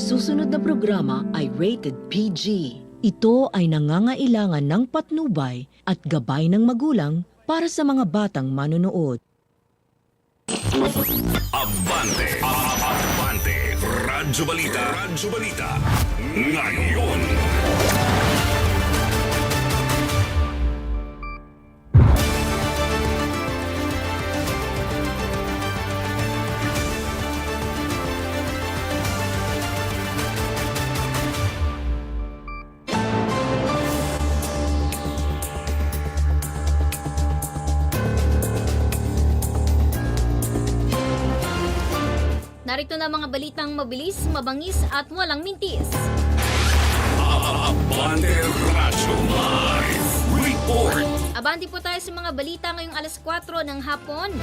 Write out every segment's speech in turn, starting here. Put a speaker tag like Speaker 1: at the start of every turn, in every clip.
Speaker 1: susunod na programa ay rated PG. Ito ay nangangailangan ng patnubay at gabay ng magulang para sa mga batang manonood.
Speaker 2: Abante, Abante, Radyo Balita, Radyo Balita, ngayon.
Speaker 3: Narito na mga balitang mabilis, mabangis at walang mintis.
Speaker 2: Abante Radyo Live Report.
Speaker 3: Abanti po tayo sa mga balita ngayong alas 4 ng hapon.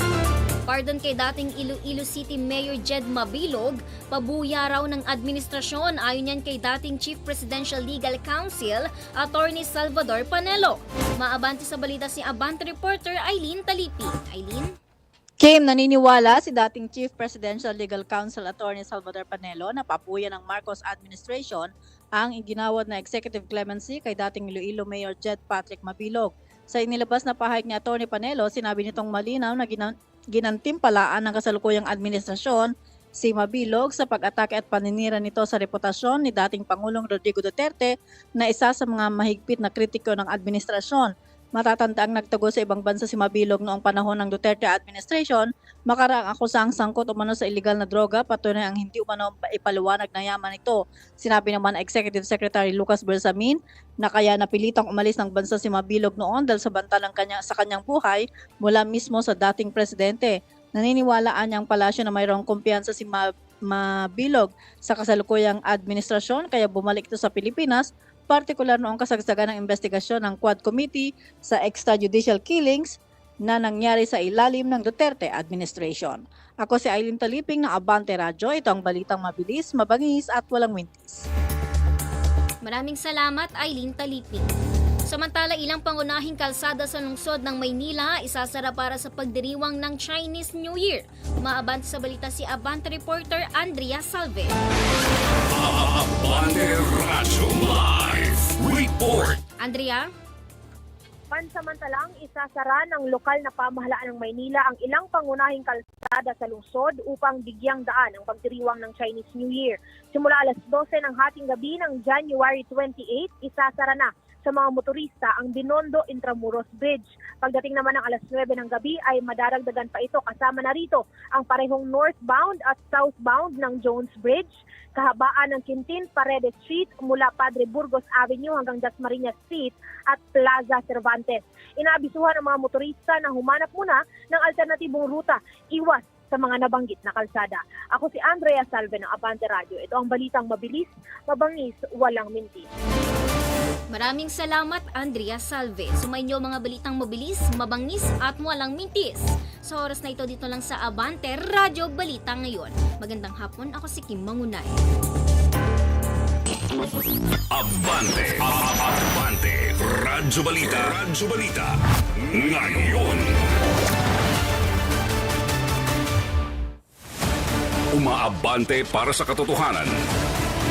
Speaker 3: Pardon kay dating Iloilo City Mayor Jed Mabilog, pabuya raw ng administrasyon ayon yan kay dating Chief Presidential Legal Counsel, Attorney Salvador Panelo. Maabanti sa balita si Abante reporter Eileen Talipi. Eileen?
Speaker 4: Kim, naniniwala si dating Chief Presidential Legal Counsel Attorney Salvador Panelo na papuya ng Marcos administration ang iginawad na executive clemency kay dating Iloilo Mayor Jed Patrick Mabilog. Sa inilabas na pahayag ni Attorney Panelo, sinabi nitong malinaw na ginan- ginantimpalaan ng kasalukuyang administrasyon si Mabilog sa pag-atake at paninira nito sa reputasyon ni dating Pangulong Rodrigo Duterte na isa sa mga mahigpit na kritiko ng administrasyon. Matatandaang nagtago sa ibang bansa si Mabilog noong panahon ng Duterte administration, makaraang akusang sangkot umano sa illegal na droga, patunay ang hindi umano ipaliwanag na yaman ito. Sinabi naman ng Executive Secretary Lucas Bersamin na kaya napilitang umalis ng bansa si Mabilog noon dahil sa bantalang kanya, sa kanyang buhay mula mismo sa dating presidente. Naniniwalaan niyang palasyo na mayroong kumpiyansa si Ma- Mabilog sa kasalukuyang administrasyon kaya bumalik ito sa Pilipinas partikular noong kasagsagan ng investigasyon ng Quad Committee sa extrajudicial killings na nangyari sa ilalim ng Duterte administration. Ako si Eileen Taliping ng Abante Radyo. Ito ang balitang mabilis, mabangis at walang wintis.
Speaker 3: Maraming salamat Eileen Taliping. Samantala, ilang pangunahing kalsada sa lungsod ng Maynila isasara para sa pagdiriwang ng Chinese New Year. Umaabante sa balita si Abante reporter Andrea Salve.
Speaker 2: Abante Radyo Live Report.
Speaker 3: Andrea?
Speaker 5: Pansamantalang isasara ng lokal na pamahalaan ng Maynila ang ilang pangunahing kalsada sa lungsod upang bigyang daan ang pagdiriwang ng Chinese New Year. Simula alas 12 ng hating gabi ng January 28, isasara na sa mga motorista ang Binondo Intramuros Bridge. Pagdating naman ng alas 9 ng gabi ay madaragdagan pa ito kasama na rito ang parehong northbound at southbound ng Jones Bridge, kahabaan ng Quintin Paredes Street mula Padre Burgos Avenue hanggang Dasmariñas Street at Plaza Cervantes. Inaabisuhan ang mga motorista na humanap muna ng alternatibong ruta, iwas sa mga nabanggit na kalsada. Ako si Andrea Salve ng Abante Radio. Ito ang balitang mabilis, mabangis, walang mintis.
Speaker 3: Maraming salamat Andrea Salve. Sumayin mga balitang mabilis, mabangis at walang mintis. Sa oras na ito dito lang sa Abante Radyo Balita ngayon. Magandang hapon, ako si Kim Mangunay.
Speaker 2: Abante, Abante, Radyo Balita, Radyo Balita, ngayon. Umaabante para sa katotohanan.